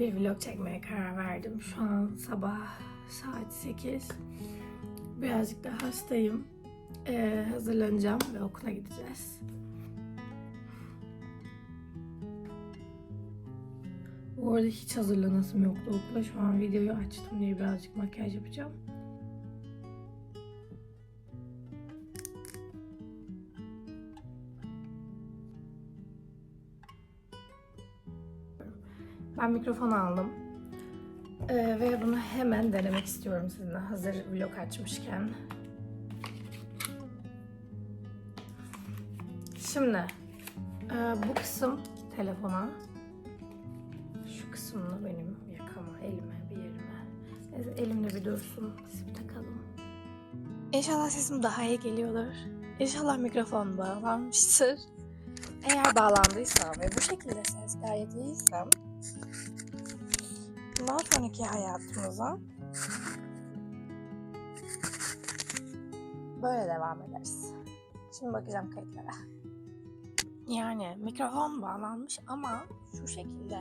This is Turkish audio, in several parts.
Bir vlog çekmeye karar verdim. Şu an sabah saat 8. Birazcık da hastayım. Ee, hazırlanacağım ve okula gideceğiz. Bu arada hiç hazırlanasım yoktu okula. Şu an videoyu açtım diye birazcık makyaj yapacağım. Ben mikrofon aldım. Ee, ve bunu hemen denemek istiyorum sizinle hazır vlog açmışken. Şimdi e, bu kısım telefona. Şu kısımda benim yakama, elime, bir yerime. Neyse, elimde bir dursun. Bir takalım. İnşallah sesim daha iyi geliyordur. İnşallah mikrofon bağlanmıştır. Eğer bağlandıysa ve bu şekilde ses gayet iyiyse bundan sonraki hayatımıza böyle devam ederiz. Şimdi bakacağım kayıtlara. Yani mikrofon bağlanmış ama şu şekilde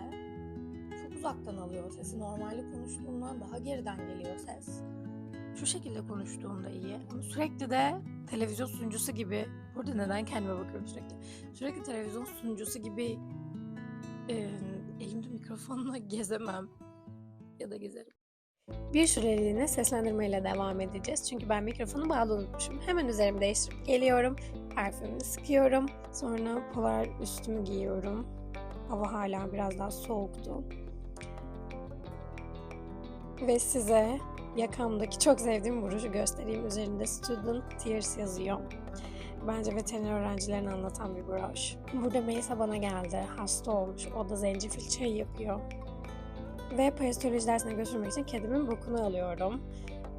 çok uzaktan alıyor sesi. Normalde konuştuğumdan daha geriden geliyor ses. Şu şekilde konuştuğumda iyi ama sürekli de televizyon sunucusu gibi burada neden kendime bakıyorum sürekli sürekli televizyon sunucusu gibi e, elimde mikrofonla gezemem ya da gezerim. Bir süreliğine seslendirmeyle devam edeceğiz. Çünkü ben mikrofonu bağlı unutmuşum. Hemen üzerimi değiştirip geliyorum. Parfümümü sıkıyorum. Sonra polar üstümü giyiyorum. Hava hala biraz daha soğuktu. Ve size yakamdaki çok sevdiğim vuruşu göstereyim. Üzerinde Student Tears yazıyor. Bence veteriner öğrencilerini anlatan bir broş. Burada Melisa bana geldi. Hasta olmuş. O da zencefil çayı yapıyor. Ve parasitoloji dersine götürmek için kedimin bokunu alıyorum.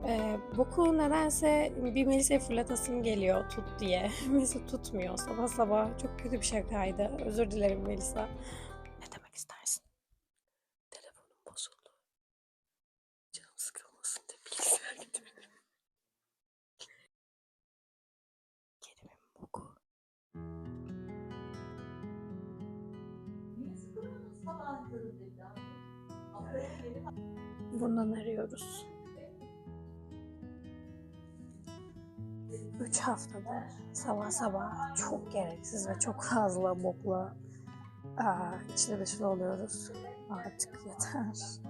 Ee, boku nedense bir Melisa'ya fırlatasım geliyor tut diye. Melisa tutmuyor. Sabah sabah çok kötü bir şakaydı. Özür dilerim Melisa. Ne demek istersin? Bundan arıyoruz. Üç haftadır sabah sabah çok gereksiz ve çok fazla bokla aa, içli dışlı oluyoruz. Artık yeter.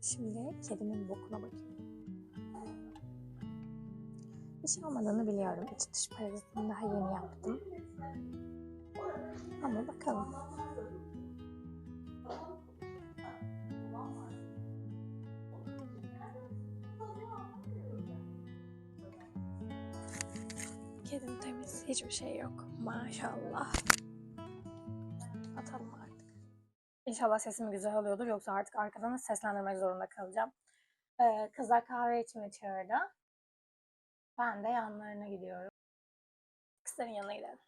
Şimdi kedimin bokuna bakıyorum. Bir şey olmadığını biliyorum. İç dış parazitini daha yeni yaptım. Ama bakalım. Kedim temiz. Hiçbir şey yok. Maşallah. Atalım artık. İnşallah sesim güzel oluyordur. Yoksa artık arkadan da seslendirmek zorunda kalacağım. Ee, kızlar kahve içmeye çağırdı. Ben de yanlarına gidiyorum. Kızların yanına gidelim.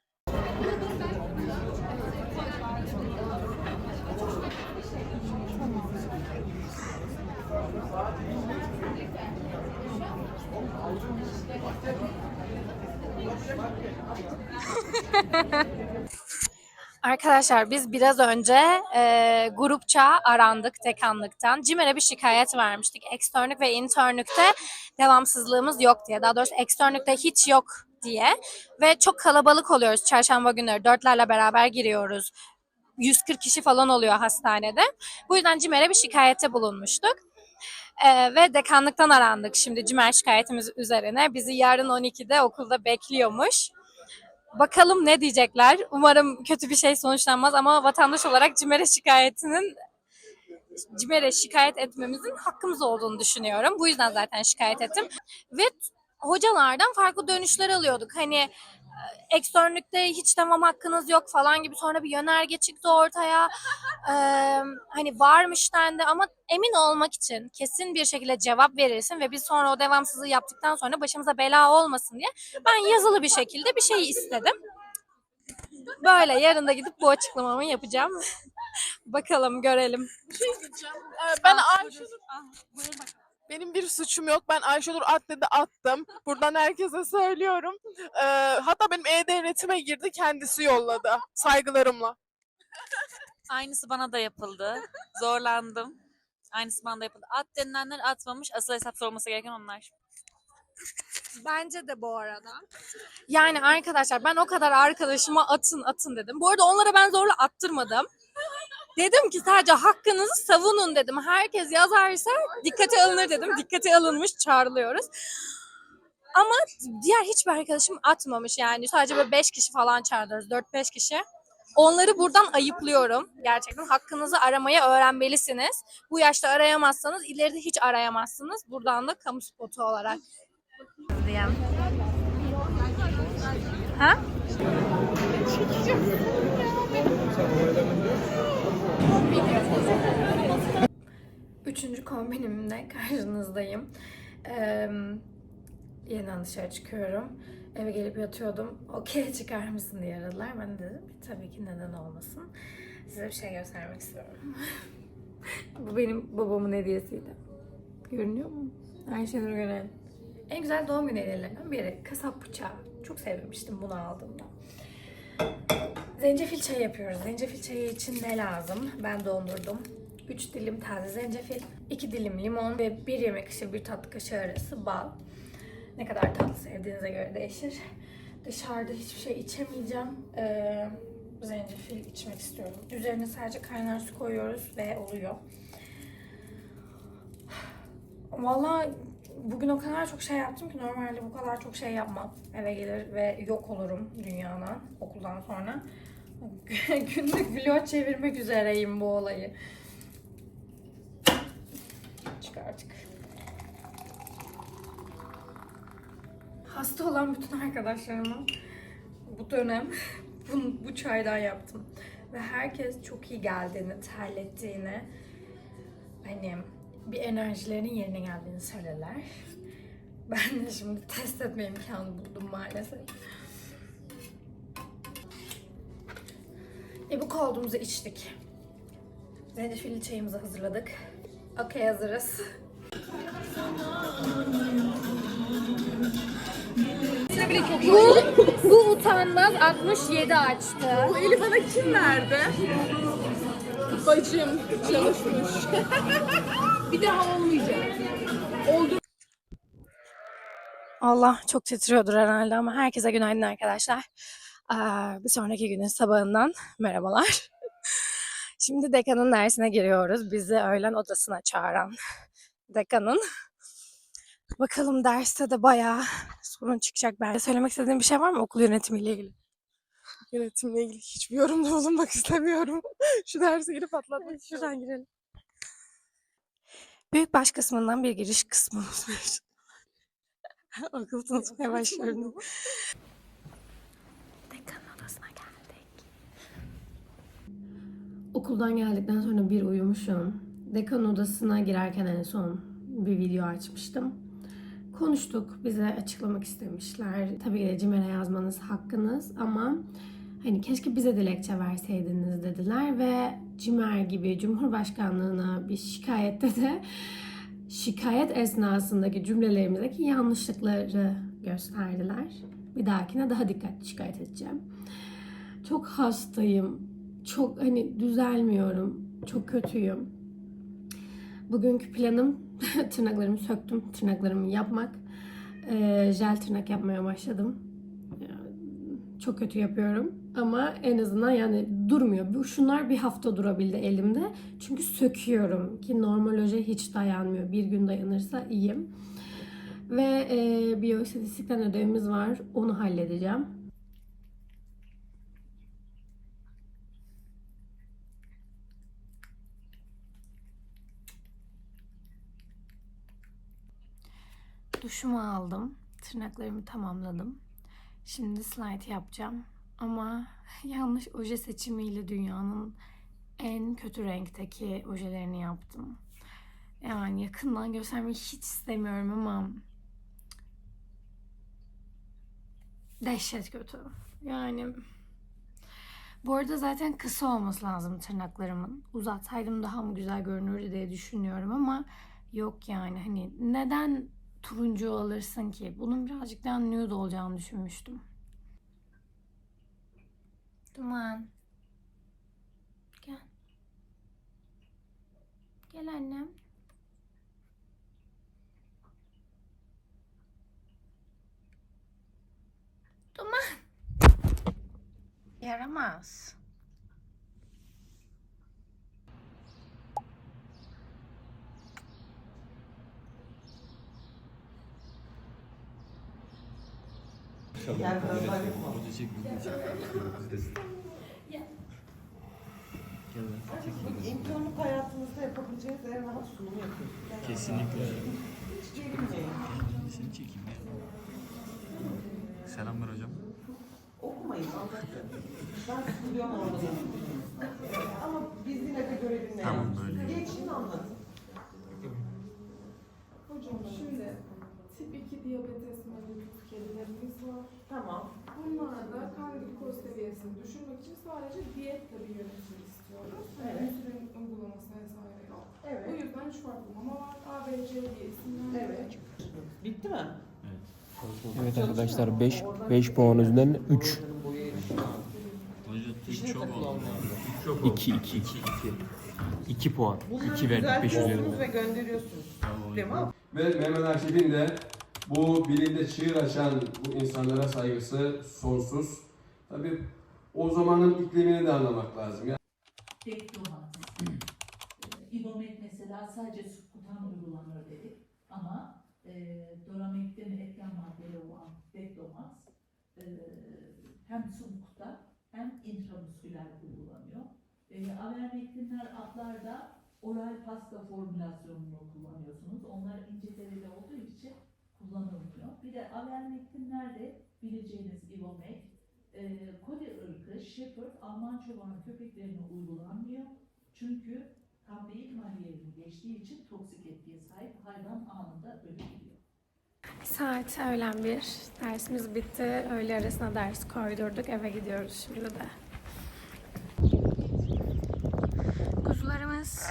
Arkadaşlar biz biraz önce e, grupça arandık dekanlıktan. CİMER'e bir şikayet vermiştik. Eksternlük ve internlükte devamsızlığımız yok diye. Daha doğrusu eksternlükte hiç yok diye. Ve çok kalabalık oluyoruz çarşamba günleri. Dörtlerle beraber giriyoruz. 140 kişi falan oluyor hastanede. Bu yüzden CİMER'e bir şikayette bulunmuştuk. Ee, ve dekanlıktan arandık şimdi CİMER şikayetimiz üzerine. Bizi yarın 12'de okulda bekliyormuş. Bakalım ne diyecekler. Umarım kötü bir şey sonuçlanmaz ama vatandaş olarak CİMER'e şikayetinin CİMER'e şikayet etmemizin hakkımız olduğunu düşünüyorum. Bu yüzden zaten şikayet ettim. Ve hocalardan farklı dönüşler alıyorduk. Hani eksternlükte hiç tamam hakkınız yok falan gibi sonra bir yönerge çıktı ortaya. Ee, hani varmış dendi ama emin olmak için kesin bir şekilde cevap verirsin ve biz sonra o devamsızlığı yaptıktan sonra başımıza bela olmasın diye ben yazılı bir şekilde bir şey istedim. Böyle yarın da gidip bu açıklamamı yapacağım. Bakalım görelim. Ee, Ben Ayşenur... Benim bir suçum yok. Ben Ayşenur at dedi attım. Buradan herkese söylüyorum. Ee, hatta benim E-Devletime girdi kendisi yolladı. Saygılarımla. Aynısı bana da yapıldı. Zorlandım. Aynısı bana da yapıldı. At denilenler atmamış. Asıl hesap sorması gereken onlar. Bence de bu arada. Yani arkadaşlar ben o kadar arkadaşıma atın atın dedim. Bu arada onlara ben zorla attırmadım. Dedim ki sadece hakkınızı savunun dedim. Herkes yazarsa dikkate alınır dedim. Dikkate alınmış çağrılıyoruz. Ama diğer hiçbir arkadaşım atmamış yani. Sadece böyle 5 kişi falan çağırıyoruz. 4-5 kişi. Onları buradan ayıplıyorum. Gerçekten hakkınızı aramayı öğrenmelisiniz. Bu yaşta arayamazsanız ileride hiç arayamazsınız. Buradan da kamu spotu olarak. Ha? Üçüncü kombinimle karşınızdayım. Ee, yeniden dışarı çıkıyorum. Eve gelip yatıyordum. Okey çıkar mısın diye aradılar. Ben de dedim tabii ki neden olmasın. Size bir şey göstermek istiyorum. Bu benim babamın hediyesiydi. Görünüyor mu? Ayşenur Gören. En güzel doğum günü hediyelerinden biri. Kasap bıçağı. Çok sevmiştim bunu aldığımda. Zencefil çayı yapıyoruz. Zencefil çayı için ne lazım? Ben dondurdum. 3 dilim taze zencefil, 2 dilim limon ve 1 yemek kaşığı bir tatlı kaşığı arası bal. Ne kadar tatlı sevdiğinize göre değişir. Dışarıda hiçbir şey içemeyeceğim. Ee, zencefil içmek istiyorum. Üzerine sadece kaynar su koyuyoruz ve oluyor. Vallahi bugün o kadar çok şey yaptım ki normalde bu kadar çok şey yapmam. Eve gelir ve yok olurum dünyadan okuldan sonra. Günlük vlog çevirmek üzereyim bu olayı. Artık. Hasta olan bütün arkadaşlarıma bu dönem bu, bu çaydan yaptım. Ve herkes çok iyi geldiğini, terlettiğini, hani bir enerjilerinin yerine geldiğini söylediler. Ben de şimdi test etme imkanı buldum maalesef. E bu olduğumuzu içtik. Zencefilli çayımızı hazırladık. Okey hazırız. Bu, bu utanmaz 67 açtı. Bu eli bana kim verdi? Bacım çalışmış. bir daha olmayacak. Oldu. Allah çok titriyordur herhalde ama herkese günaydın arkadaşlar. Aa, bir sonraki günün sabahından merhabalar. Şimdi dekanın dersine giriyoruz. Bizi öğlen odasına çağıran dekanın. Bakalım derste de bayağı sorun çıkacak. Ben söylemek istediğim bir şey var mı okul yönetimiyle ilgili? Yönetimle ilgili hiçbir yorumda bulunmak istemiyorum. Şu dersi girip atlatmak Şuradan girelim. Büyük baş kısmından bir giriş kısmımız var. Akıl tanıtmaya başlıyorum. Dekanın odasına geldik. Okuldan geldikten sonra bir uyumuşum. Dekan odasına girerken en son bir video açmıştım. Konuştuk. Bize açıklamak istemişler. Tabii CİMER'e yazmanız hakkınız ama hani keşke bize dilekçe verseydiniz dediler ve CİMER gibi Cumhurbaşkanlığına bir şikayette de şikayet esnasındaki cümlelerimizdeki yanlışlıkları gösterdiler. Bir dahakine daha dikkatli şikayet edeceğim. Çok hastayım. Çok hani düzelmiyorum. Çok kötüyüm. Bugünkü planım tırnaklarımı söktüm. Tırnaklarımı yapmak. Ee, jel tırnak yapmaya başladım. Çok kötü yapıyorum. Ama en azından yani durmuyor. Bu şunlar bir hafta durabildi elimde. Çünkü söküyorum ki normal oje hiç dayanmıyor. Bir gün dayanırsa iyiyim. Ve e, biyoistatistikten ödevimiz var. Onu halledeceğim. Duşumu aldım. Tırnaklarımı tamamladım. Şimdi slide yapacağım. Ama yanlış oje seçimiyle dünyanın en kötü renkteki ojelerini yaptım. Yani yakından göstermeyi hiç istemiyorum ama dehşet kötü. Yani bu arada zaten kısa olması lazım tırnaklarımın. Uzatsaydım daha mı güzel görünürdü diye düşünüyorum ama yok yani hani neden turuncu alırsın ki? Bunun birazcık daha nude olacağını düşünmüştüm. Duman. Gel. Gel annem. Duman. Yaramaz. İmkanlık hayatınızda yapabileceğiniz en rahat sunumu yapıyorsunuz. Kesinlikle. Hiç gelinmeyin. Seni çekeyim ya. Selamlar hocam. Okumayın anlatın. Ben sıkılıyorum orada. Ama biz yine de görevini Tamam, yapıyoruz. böyle. Geçin anlatın. Hocam şimdi tip 2 diyabetes kedilerimiz var. Tamam. Bunlarda kan glikoz seviyesini düşürmek için sadece diyetle bir yönetim istiyoruz. Yani Evet. insülin uygulaması vesaire yok. O Evet. yüzden üç farklı mama var. A, B, C diye isimlendiriyoruz. Evet. Bitti mi? Evet arkadaşlar 5 5 puan üzerinden 3 Hocam çok oldu. 2 2 2 2 puan. Bunları 2 verdik 5 düzeltiyorsunuz üzerinden. ve gönderiyorsunuz. Değil mi? Ve Mehmet Akif'in de bu bilimde çığır açan bu insanlara saygısı sonsuz. Tabii o zamanın iklimini de anlamak lazım. Yani Dektomat. İbomet mesela sadece subkutan uygulanır dedik ama e, doramektin etken maddeleri olan dektomat e, hem subkuta hem intramusküler uygulanıyor. E, avermektinler atlarda oral pasta formülasyonunu kullanılmıyor. Bir de avermektinler de bileceğiniz ibomek e, Kodi ırkı, Shepherd, Alman çoban köpeklerine uygulanmıyor. Çünkü kan beyin bariyerini geçtiği için toksik etkiye sahip hayvan anında ölebiliyor. Saat öğlen bir. Dersimiz bitti. Öğle arasına ders koydurduk. Eve gidiyoruz şimdi de. Kuzularımız.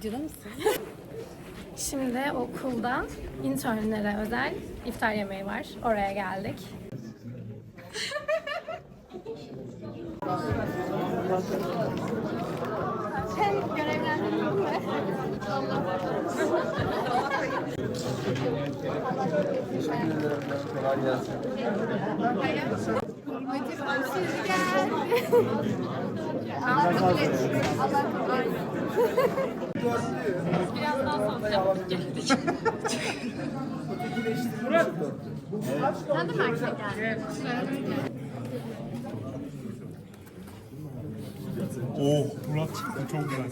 Videoda mısın? Şimdi okulda internlere özel iftar yemeği var. Oraya geldik. Sen görevlendirdin mi? Sen de Mert'e geldin. Oh Murat çok güzel.